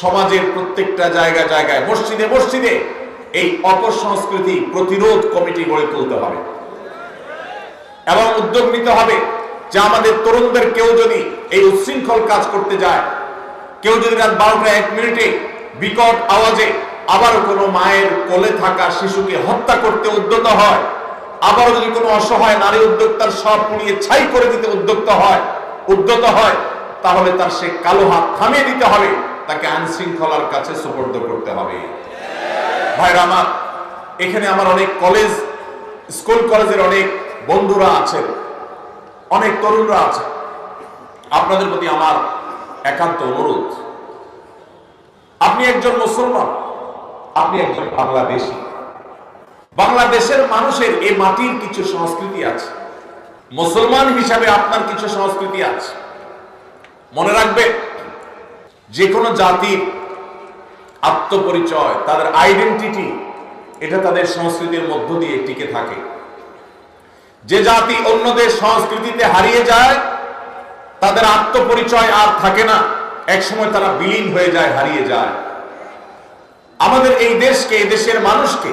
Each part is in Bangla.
সমাজের প্রত্যেকটা জায়গা জায়গায়, মসজিদে মসজিদে এই অপসংস্কৃতি প্রতিরোধ কমিটি গড়ে তুলতে হবে। এবং উদ্যোগ নিতে হবে যে আমাদের তরুণদের কেউ যদি এই উচ্ছৃঙ্খল কাজ করতে যায়, কেউ যদি রাত বারোটা এক মিনিটে বিকট আওয়াজে আবারও কোনো মায়ের কোলে থাকা শিশুকে হত্যা করতে উদ্যত হয়, আবারও যদি কোনো অসহায় নারী উদ্যোক্তার সব পুড়িয়ে ছাই করে দিতে উদ্যোক্ত হয়, উদ্যত হয়, তাহলে তার সে কালো হাত থামিয়ে দিতে হবে। তাকে আইন শৃঙ্খলার কাছে সুপর্দ করতে হবে। ভাইরা আমার, এখানে আমার অনেক কলেজ স্কুল কলেজের অনেক বন্ধুরা আছেন, অনেক তরুণরা আছে আপনাদের প্রতি আমার একান্ত অনুরোধ। আপনি একজন মুসলমান, আপনি একজন বাংলাদেশি। বাংলাদেশের মানুষের এই মাটির কিছু সংস্কৃতি আছে। মুসলমান হিসাবে আপনার কিছু সংস্কৃতি আছে। মনে রাখবেন যে কোনো জাতির আত্মপরিচয়, তাদের আইডেন্টিটি এটা তাদের সংস্কৃতির মধ্য দিয়ে টিকে থাকে। যে জাতি অন্যদের সংস্কৃতিতে হারিয়ে যায়, তাদের আত্মপরিচয় আর থাকে না। একসময় তারা বিলীন হয়ে যায়, হারিয়ে যায়। আমাদের এই দেশকে, এই দেশের মানুষকে,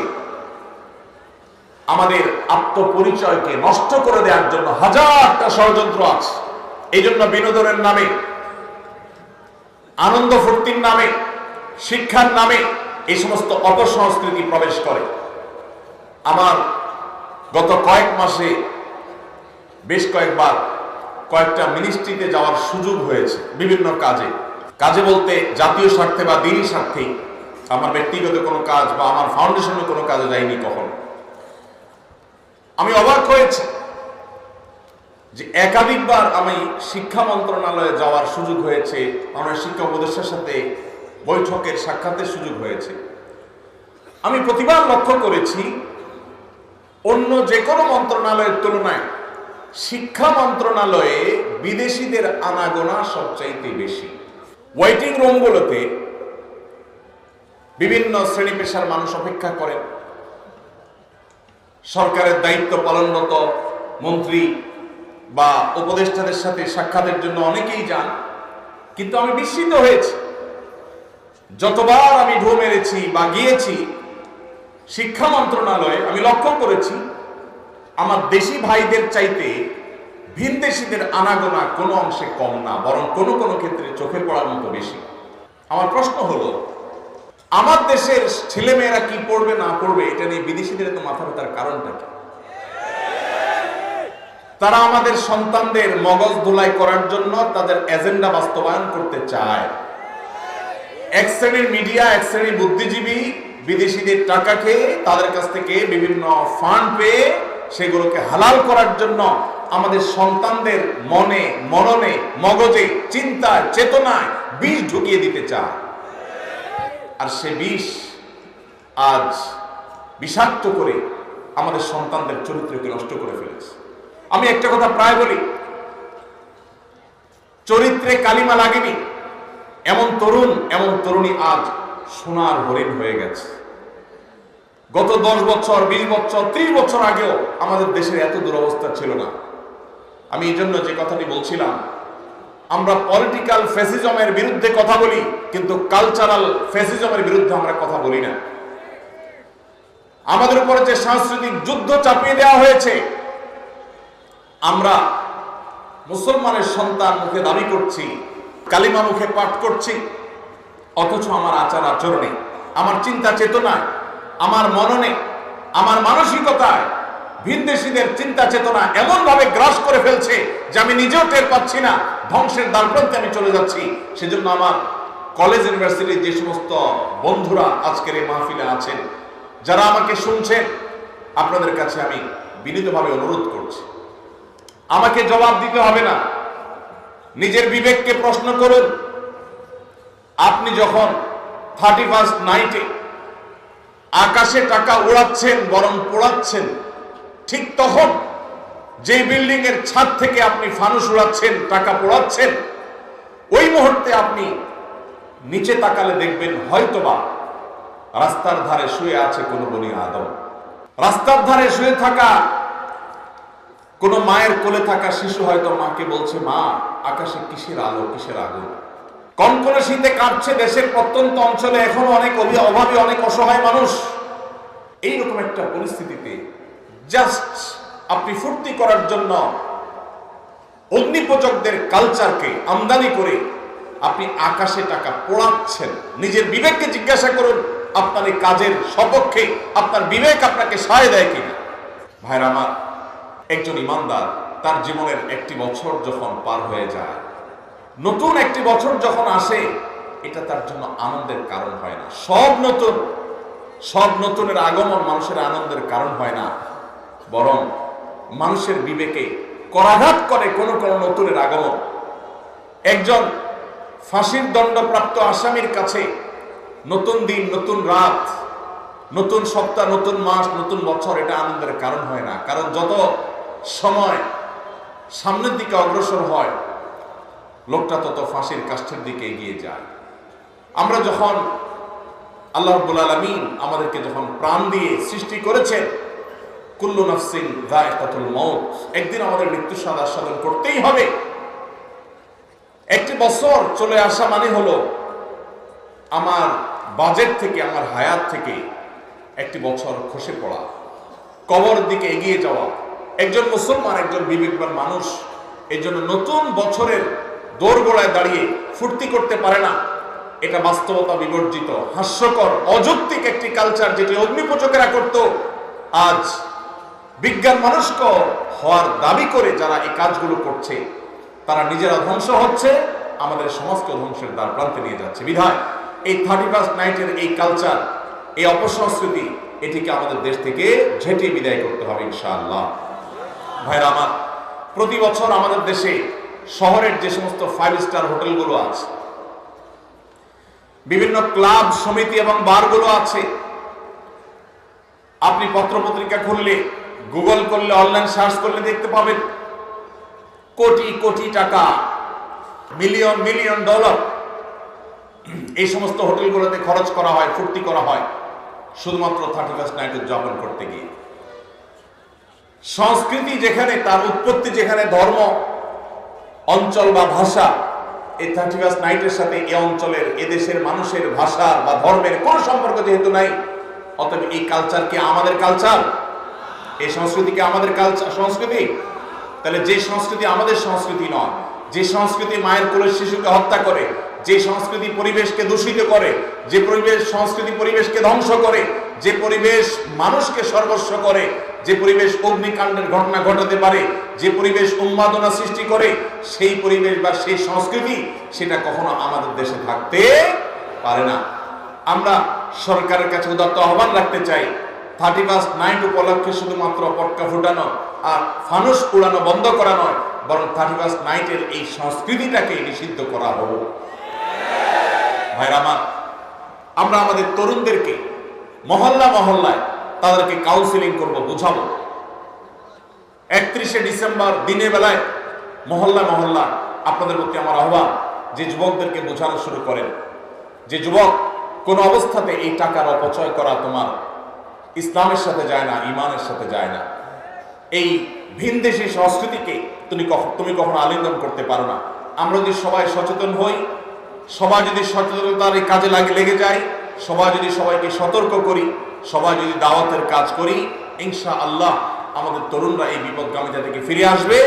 আমাদের আত্মপরিচয়কে নষ্ট করে দেওয়ার জন্য হাজারটা ষড়যন্ত্র আছে। এই জন্য বিনোদনের নামে আনন্দ ফুর্তির নামে, শিক্ষার নামে এই সমস্ত অপসংস্কৃতি প্রবেশ করে। আমার গত কয়েক মাসে বেশ কয়েকবার কয়েকটা মিনিস্ট্রিতে যাওয়ার সুযোগ হয়েছে বিভিন্ন কাজে। কাজে বলতে জাতীয় স্বার্থে বা দিনই স্বার্থেই আমার ব্যক্তিগত কোনো কাজ বা আমার ফাউন্ডেশনের কোনো কাজে যাইনি কখনো। আমি অবাক হয়েছি যে একাধিকবার আমি শিক্ষা মন্ত্রণালয়ে যাওয়ার সুযোগ হয়েছে আমার শিক্ষা উপদেষ্টার সাথে বৈঠকের সাক্ষাতের সুযোগ হয়েছে। আমি প্রতিবার লক্ষ্য করেছি, অন্য যে কোনো মন্ত্রণালয়ের তুলনায় শিক্ষা মন্ত্রণালয়ে বিদেশিদের আনাগোনা সবচাইতে বেশি। ওয়েটিং রুমগুলোতে বিভিন্ন শ্রেণি পেশার মানুষ অপেক্ষা করেন। সরকারের দায়িত্ব পালনরত মন্ত্রী বা উপদেষ্টাদের সাথে সাক্ষাতের জন্য অনেকেই যান, কিন্তু আমি বিস্মিত হয়েছি। যতবার আমি ঢো মেরেছি বা গিয়েছি, শিক্ষা মন্ত্রণালয়ে আমি লক্ষ্য করেছি, আমার দেশি ভাইদের চাইতে ভিনদেশিদের আনাগোনা কোনো অংশে কম না, বরং কোনো কোনো ক্ষেত্রে চোখে পড়ার মতো বেশি। আমার প্রশ্ন হলো, আমার দেশের ছেলেমেয়েরা কি পড়বে না পড়বে এটা নিয়ে বিদেশিদের তো মাথা ব্যথার কারণটা কি? তারা আমাদের সন্তানদের মগজ ধোলাই করার জন্য তাদের এজেন্ডা বাস্তবায়ন করতে চায়। এক শ্রেণির মিডিয়া, এক শ্রেণির বুদ্ধিজীবী বিদেশিদের টাকা খেয়ে তাদের কাছ থেকে বিভিন্ন ফান্ড পেয়ে সেগুলোকে হালাল করার জন্য আমাদের সন্তানদের মনে, মননে, মগজে, চিন্তায়, চেতনায় বিষ ঢুকিয়ে দিতে চায়। আর সে বিষ আজ বিষাক্ত করে আমাদের সন্তানদের চরিত্রকে নষ্ট করে ফেলেছে। আমি একটা কথা প্রায় বলি। চরিত্রে কালিমা লাগেনি। এমন তরুণ, এমন তরুণী আজ সোনার হরিণ হয়ে গেছে। গত দশ বছর, বিশ বছর, ত্রিশ বছর আগেও আমাদের দেশের এত দুরবস্থা ছিল না। আমি এই জন্য যে কথাটি বলছিলাম, আমরা পলিটিক্যাল ফেসিজমের বিরুদ্ধে কথা বলি, কিন্তু কালচারাল ফেসিজমের বিরুদ্ধে আমরা কথা বলি না। আমাদের উপরে যে সাংস্কৃতিক যুদ্ধ চাপিয়ে দেওয়া হয়েছে আমরা মুসলমানের সন্তান মুখে দাবি করছি, কালিমা মুখে পাঠ করছি, অথচ আমার আচার আচরণে আমার চিন্তা চেতনায়, আমার মননে, আমার মানসিকতায় ভিনদেশীদের চিন্তা চেতনা এমন ভাবে গ্রাস করে ফেলছে যে আমি নিজেও টের পাচ্ছি না, ধ্বংসের দ্বারপ্রান্তে আমি চলে যাচ্ছি। সেজন্য আমার কলেজ ইউনিভার্সিটির যে সমস্ত বন্ধুরা আজকের এই মাহফিলে আছেন, যারা আমাকে শুনছেন, আপনাদের কাছে আমি বিনীতভাবে অনুরোধ করছি। আমাকে জবাব দিতে হবে না। নিজের বিবেককে প্রশ্ন করুন। আপনি যখন থার্টি ফার্স্ট নাইটে আকাশে টাকা উড়াচ্ছেন, বরং পোড়াচ্ছেন, ঠিক তখন যে বিল্ডিং এর ছাদ থেকে আপনি ফানুস উড়াচ্ছেন, টাকা পোড়াচ্ছেন, ওই মুহূর্তে আপনি নিচে তাকালে দেখবেন হয়তোবা রাস্তার ধারে শুয়ে আছে কোনো বনি আদম। রাস্তার ধারে শুয়ে থাকা কোনো মায়ের কোলে থাকা শিশু হয়তো মাকে বলছে, মা, আকাশে কিসের আলো, কিসের আগুন? কনকনে শীতে কাঁপছে দেশের প্রত্যন্ত অঞ্চলে এখনও অনেক অভি- অভাবী, অনেক অসহায় মানুষ। এইরকম একটা পরিস্থিতিতে জাস্ট আপনি ফুর্তি করার জন্য অগ্নিপূজকদের কালচারকে আমদানি করে আপনি আকাশে টাকা পোড়াচ্ছেন। নিজের বিবেককে জিজ্ঞাসা করুন, আপনার এই কাজের সপক্ষে আপনার বিবেক আপনাকে সায় দেয় কিনা? ভাইরা আমার একজন ইমানদার তার জীবনের একটি বছর যখন পার হয়ে যায়, নতুন একটি বছর যখন আসে, এটা তার জন্য আনন্দের কারণ হয় না। সব নতুন, সব নতুনের আগমন মানুষের আনন্দের কারণ হয় না। বরং মানুষের বিবেকে করাঘাত করে কোন কোন নতুনের আগমন। একজন ফাঁসির দণ্ডপ্রাপ্ত আসামির কাছে নতুন দিন, নতুন রাত, নতুন সপ্তাহ, নতুন মাস, নতুন বছর, এটা আনন্দের কারণ হয় না। কারণ যত সময় সামনের দিকে অগ্রসর হয়, লোকটা তত ফাঁসির কাষ্ঠের দিকে এগিয়ে যায়। আমরা যখন আল্লাহ রব্বুল আলমিন আমাদেরকে যখন প্রাণ দিয়ে সৃষ্টি করেছেন, কুল্লু নফসিন দায়কাতুল মৌত একদিন আমাদের মৃত্যু স্বাদ আস্বাদন করতেই হবে। একটি বছর চলে আসা মানে হলো আমার বাজেট থেকে, আমার হায়াত থেকে একটি বছর খসে পড়া, কবর দিকে এগিয়ে যাওয়া। একজন মুসলমান, একজন বিবেকবান মানুষ এই জন্য নতুন বছরের দোরগোড়ায় দাঁড়িয়ে ফুর্তি করতে পারে না। এটা বাস্তবতা বিবর্জিত, হাস্যকর, অযৌক্তিক একটি কালচার যেটি অগ্নিপূজকেরা করত আজ বিজ্ঞান মনস্ক হওয়ার দাবি করে যারা এই কাজগুলো করছে, তারা নিজেরা ধ্বংস হচ্ছে, আমাদের সমাজকে ধ্বংসের দ্বার প্রান্তে নিয়ে যাচ্ছে। বিধায়, এই থার্টি ফার্স্ট নাইটের এই কালচার এই অপসংস্কৃতি, এটিকে আমাদের দেশ থেকে ঝেঁটিয়ে বিদায় করতে হবে ইনশাআল্লাহ। ভাইরা আমার, প্রতি বছর আমাদের দেশে শহরের যে সমস্ত ফাইভ স্টার হোটেলগুলো আছে, বিভিন্ন ক্লাব, সমিতি এবং বারগুলো আছে, আপনি পত্রপত্রিকা খুললে, গুগল করলে, অনলাইন সার্চ করলে দেখতে পাবেন, কোটি কোটি টাকা মিলিয়ন মিলিয়ন ডলার এই সমস্ত হোটেলগুলোতে খরচ করা হয়, ফুর্তি করা হয়, শুধুমাত্র থার্টি ফার্স্ট নাইট উদযাপন করতে গিয়ে। সংস্কৃতি যেখানে, তার উৎপত্তি যেখানে, ধর্ম, অঞ্চল বা ভাষা, এই থার্টি ফার্স্ট নাইটের সাথে এ অঞ্চলের এদেশের মানুষের ভাষা বা ধর্মের কোনো সম্পর্ক যেহেতু নাই, অতএব এই কালচার কি আমাদের কালচার এই সংস্কৃতি কি আমাদের কালচার সংস্কৃতি? তাহলে যে সংস্কৃতি আমাদের সংস্কৃতি নয়, যে সংস্কৃতি মায়ের কোলের শিশুকে হত্যা করে, যে সংস্কৃতি পরিবেশকে দূষিত করে, যে পরিবেশ, সংস্কৃতি পরিবেশকে ধ্বংস করে, যে পরিবেশ মানুষকে সর্বস্ব করে যে পরিবেশ অগ্নিকাণ্ডের ঘটনা ঘটাতে পারে, যে পরিবেশ উন্মাদনা সৃষ্টি করে, সেই পরিবেশ বা সেই সংস্কৃতি সেটা কখনো আমাদের দেশে থাকতে পারে না। আমরা সরকারের কাছে উদাত্ত আহ্বান রাখতে চাই থার্টি ফার্স্ট নাইট উপলক্ষে শুধুমাত্র পটকা ফুটানো আর ফানুস উড়ানো বন্ধ করা নয়, বরং থার্টি ফার্স্ট নাইটের এই সংস্কৃতিটাকে নিষিদ্ধ করা হোক। ভাইরা আমার, আমরা আমাদের তরুণদেরকে মহল্লা মহল্লায় তাদেরকে কাউন্সিলিং করব, বুঝাবো। একত্রিশে ডিসেম্বর দিনের বেলায় মহল্লা মহল্লা আপনাদের প্রতি আমার আহ্বান যে যুবকদেরকে বোঝানো শুরু করেন। যে যুবক কোন অবস্থাতে এই টাকার অপচয় করা তোমার ইসলামের সাথে যায় না, ইমানের সাথে যায় না। এই ভিনদেশী সংস্কৃতিকে তুমি কখন তুমি কখনো আলিঙ্গন করতে পারো না। আমরা যদি সবাই সচেতন হই, সবাই যদি সচেতনতার এই কাজে লাগে, লেগে যায়, সবাই যদি সবাইকে সতর্ক করি সবাই যদি দাওয়াতের কাজ করি ইনশা আল্লাহ আমাদের তরুণরা এই বিপদগামিতা থেকে ফিরে আসবে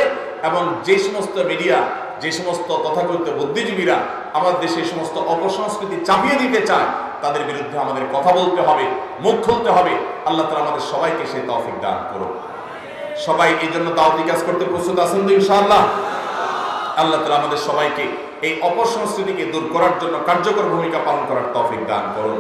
এবং যে সমস্ত মিডিয়া, যে সমস্ত তথাকথিত বুদ্ধিজীবীরা আমাদের দেশে সমস্ত অপসংস্কৃতি চাপিয়ে দিতে চায়, তাদের বিরুদ্ধে আমাদের কথা বলতে হবে, মুখ খুলতে হবে। আল্লাহ তালা আমাদের সবাইকে সে তৌফিক দান করুক। সবাই এই জন্য দাওয়াতি কাজ করতে প্রস্তুত আছেন তো ইনশাআল্লাহ? আল্লাহ তালা আমাদের সবাইকে এই অপসংস্কৃতিকে দূর করার জন্য কার্যকর ভূমিকা পালন করার তৌফিক দান করুন।